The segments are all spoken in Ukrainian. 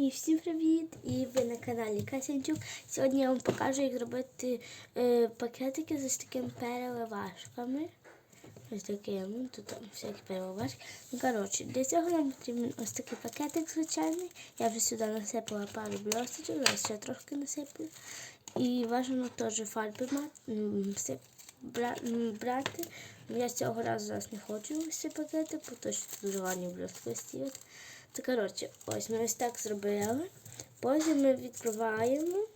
І всім привіт! І ви на каналі Касянчук. Сьогодні я вам покажу, як зробити е, пакетики з такими переливашками. Ось такими, тут там всякі переливашки. Ну, коротше, для цього нам потрібен ось такий пакетик звичайний. Я вже сюди насипала пару бльосточок, зараз ще трошки насиплю. І бажано теж фарби мати, бра- м, брати. Ну, Я цього разу зараз не хочу ось цей пакетик, бо то що тут гарні блістки стоять. То коротше, ось ми ось так зробили. Потім ми відкриваємо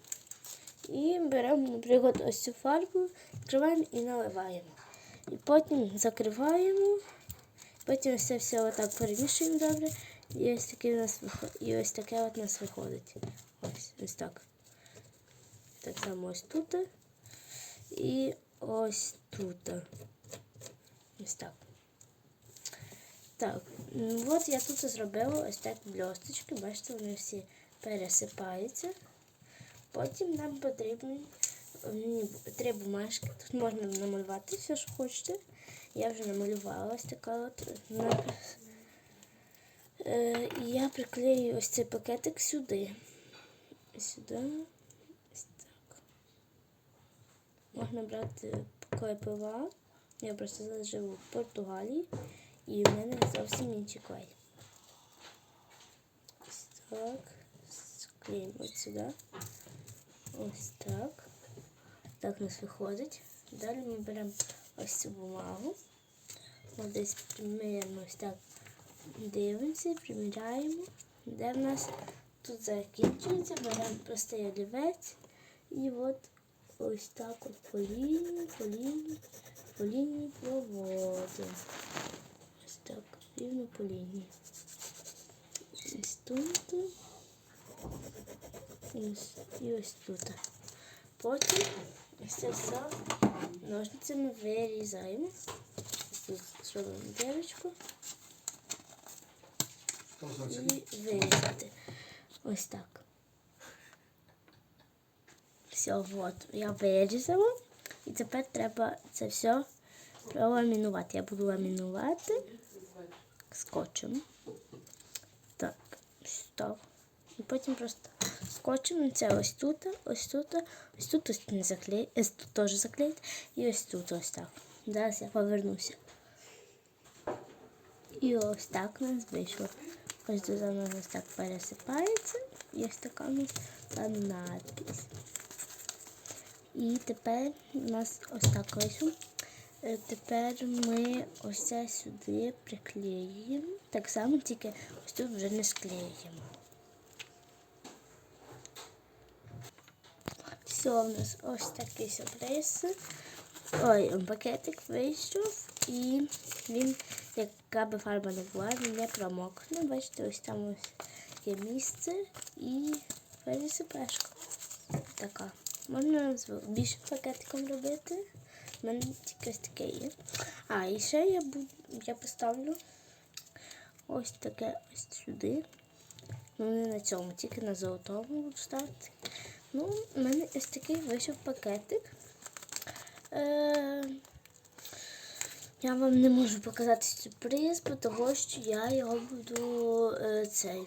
і беремо, наприклад, ось цю фарбу, відкриваємо і наливаємо. І потім закриваємо. Потім все все отак перемішуємо добре. І ось таке у нас виходить. І ось таке от у нас виходить. Ось ось так. Так само ось тут. І ось тут. Ось так. Так, ну от я тут зробила ось так бльосточки, бачите, вони всі пересипаються. Потім нам потрібні три бумажки. Тут можна намалювати все, що хочете. Я вже намалювала ось така от напис. Е, і я приклею ось цей пакетик сюди. Сюди. Ось так. Можна брати клей пива. Я просто зараз живу в Португалії. І в мене зовсім інший клей. Ось так. Склеїмо от сюди. Ось так. Так у нас виходить. Далі ми беремо ось цю бумагу. Ось десь приміряємо ось так. Дивимося, приміряємо. Де в нас тут закінчується, беремо простий олівець. І от ось так от по лінії, по лінії, по лінії проводимо. Так, рівно по лінії. Ось тут. Ось, і ось тут. Потім ось це все ножницями вирізаємо. Тут зробимо дірочку і вирізати. Ось так. Все, от, я вирізала. І тепер треба це все проламінувати. Я буду ламінувати скотчем. Так, ось так. І потім просто скотчем це ось тут, ось тут, ось тут ось не заклеїть, ось тут теж заклеїть, і ось тут ось так. Зараз я повернуся. І ось так у нас вийшло. Ось тут воно ось так пересипається. І ось така у нас надпись. І тепер у нас ось так вийшло. Е, Тепер ми ось це сюди приклеїмо. Так само, тільки ось тут вже не склеїмо. Все, у нас ось такий сюрприз. Ой, пакетик вийшов і він, яка би фарба не була, він не промокне. Бачите, ось там ось є місце і пересипешка. Така. Можна з більшим пакетиком робити. У мене тільки таке є. А, і ще я буду, я поставлю ось таке ось сюди. Ну, не на цьому, тільки на золотому буду ставити. Ну, у мене ось такий вийшов пакетик. Е, я вам не можу показати сюрприз, того що я його буду е, цей,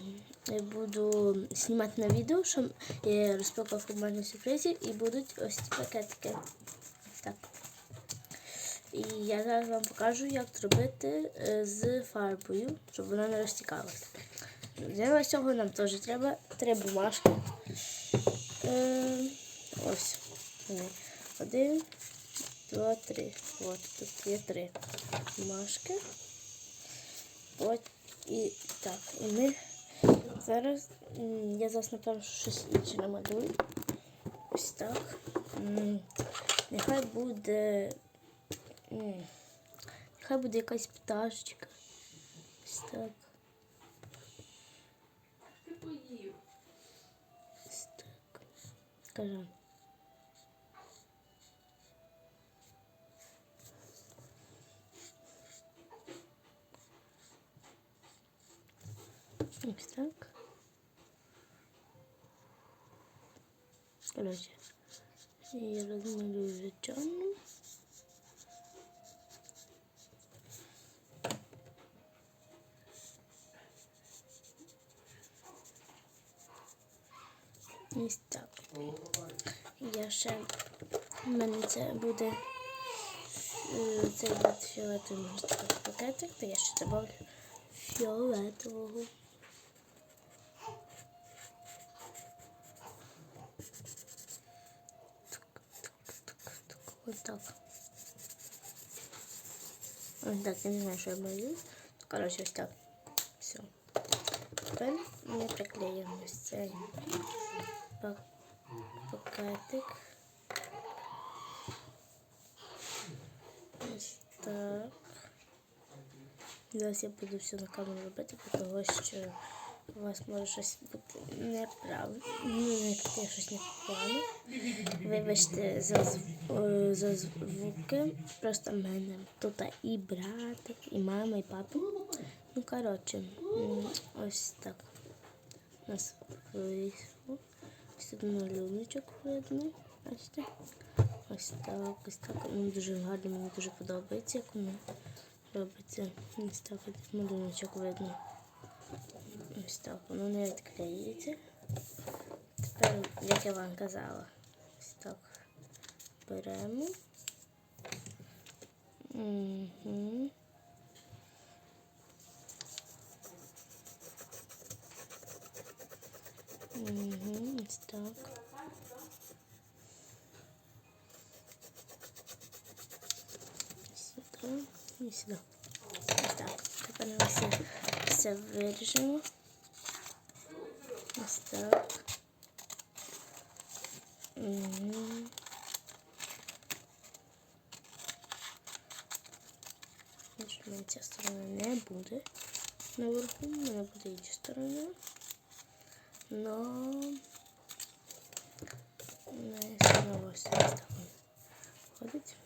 буду знімати на відео, що є розпаковка в мене сюрпризів і будуть ось ці пакетики. Так. І я зараз вам покажу, як зробити е, з фарбою, щоб вона не розтікалася. Для цього нам теж треба три бумажки. Е, ось. Один, два, три. От тут є три бумажки. От і так. І ми зараз я зараз напевно щось інше намалюю. Ось так. Нехай буде. Нехай буде якась пташечка. Ось так. Ти поїв. Ось так. Скажу. Ось так. Короче, я розмалюю вже чорним. Так. Я ще в мене це буде е, цей буде фіолетовий пакетик, то я ще добавлю фіолетового. Ось так. Ось так, я не знаю, що я. Ну, Коротше, ось так. Все. Тепер ми приклеїмо цей пакетик. Ось так. Зараз я буду все на камеру робити, тому що у вас може щось бути неправильно. Ну, не таке щось неправильно. Вибачте за, зв- е, за звуки. Просто в мене тут і братик, і мама, і папа. Ну, коротше, ось так. У нас вийшло. Ось тут малюночок видно. Бачите? Ось так, ось так. Воно дуже гарно, мені дуже подобається, як воно робиться. Ось так ось малюночок видно. Ось так, воно не відклеїться. Тепер, як я вам казала, ось так беремо. Угу, і сюди. Ось так. Тепер ми все, все виріжемо. Ось так. Угу. Нажимаємо, ця сторона не буде наверху, у мене буде інша сторона. Но не знову ось так ходить.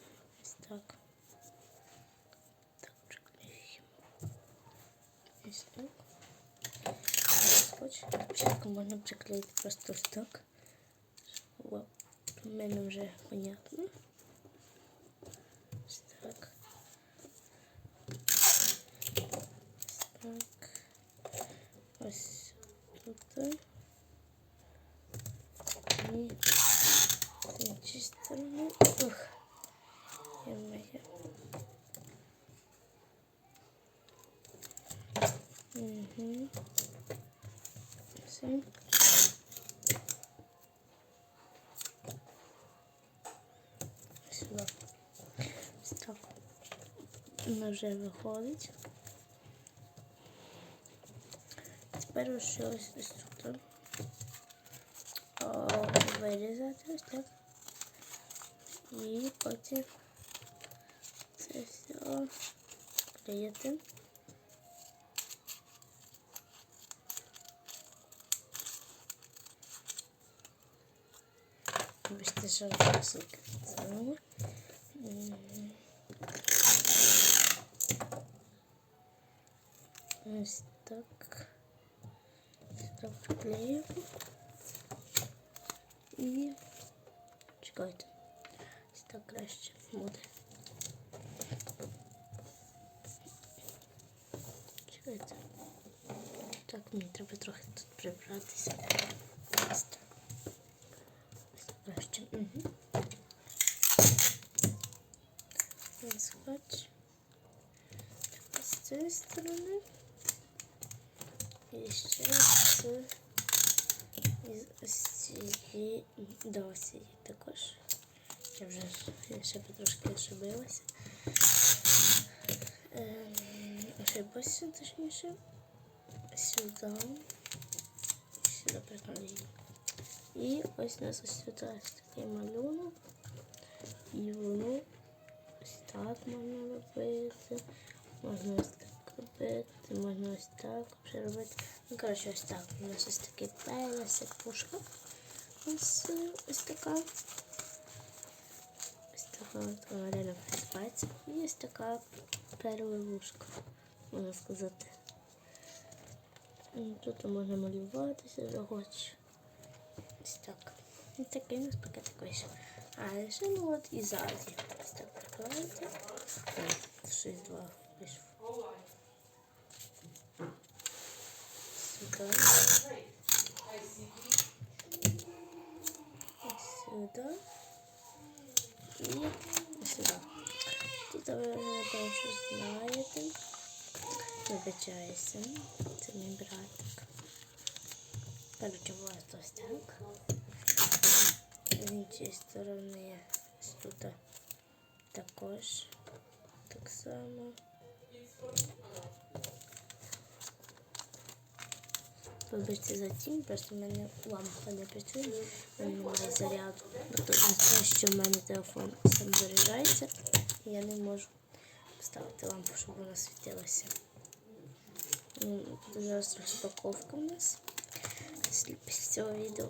Спочатку можна приклеїти просто ось так. О, у мене вже понятно. Ось так. Ось так. Ось тут. І з іншої сторони. Ух. Я моя. Угу. Все. Сюди. Так. Вона вже виходить. Тепер ось ось ось тут. Вирізати ось так. І потім це все клеїти. Вибачте, що часик знову. Ось так. Сюди приклеїмо. І чекайте. Ось так краще буде. Чекайте. Так, мені треба трохи тут прибратися. Ось так. Схоч. З цієї сторони. І ще з цієї до цієї також. Я вже я ще потрошки ошибилася. Ем, ошибася точніше. Сюди. Сюди приклею. І ось у нас ось такий малюнок. І воно ось так можна робити. Можна ось так робити, можна ось так вже робити. Ну, коротше, ось так. У нас ось такий пелесик, пушка. Ось, ось така. Ось така реально присипається. І ось така переливушка, можна сказати. Тут можна малюватися, захочеш. Ось так. Ось такий у нас пакетик вийшов. А ще ну от і ззаді. Ось так прикладається. Ой, 6-2 вийшов. Сюди. сюди. І сюди. Тут ви вже що знаєте. Вибачаюся. Це мій братик. Короче, вот ось так. З іншої сторони тут також так само. Вибачте за тінь, просто в мене лампа не працює, в мене немає заряду. Те, що в мене телефон сам заряджається, і я не можу поставити лампу, щоб вона світилася. Зараз розпаковка у нас після цього відео.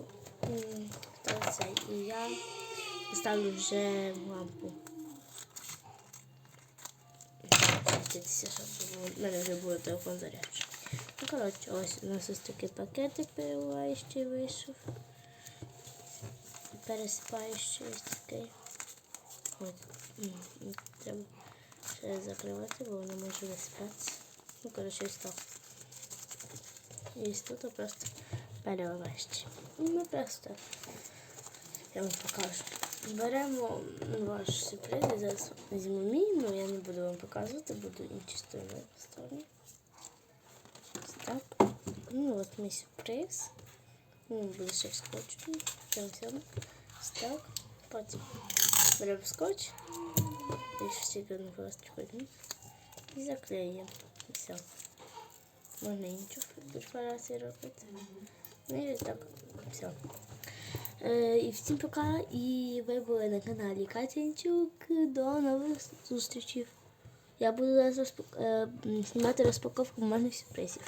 То і я поставлю вже лампу. В мене вже буде телефон заряджений. Ну, коротше, ось у нас ось такий пакетик переливаючий вийшов. Пересипаючий ось такий. М, Треба ще закривати, бо воно може висипатися. Ну, коротше, ось так. І ось тут просто переливаючий. І ми просто, я вам покажу. Беремо ваш сюрприз, я зараз візьму мій, ну я не буду вам показувати, буду інші сторони сторони. Ось Так. Ну от мій сюрприз. Ну, буде ще скотчем. Цьому цьому. Ось так. Потім беремо скотч. Більше стільки не просто ходимо. І заклеїмо. І все. Можна іншу перфорацію робити. Ну і так. Все. Е, і всім пока. І ви були на каналі Катянчук. До нових зустрічей. Я буду зараз розпак... е, знімати розпаковку в мене сюрпризів.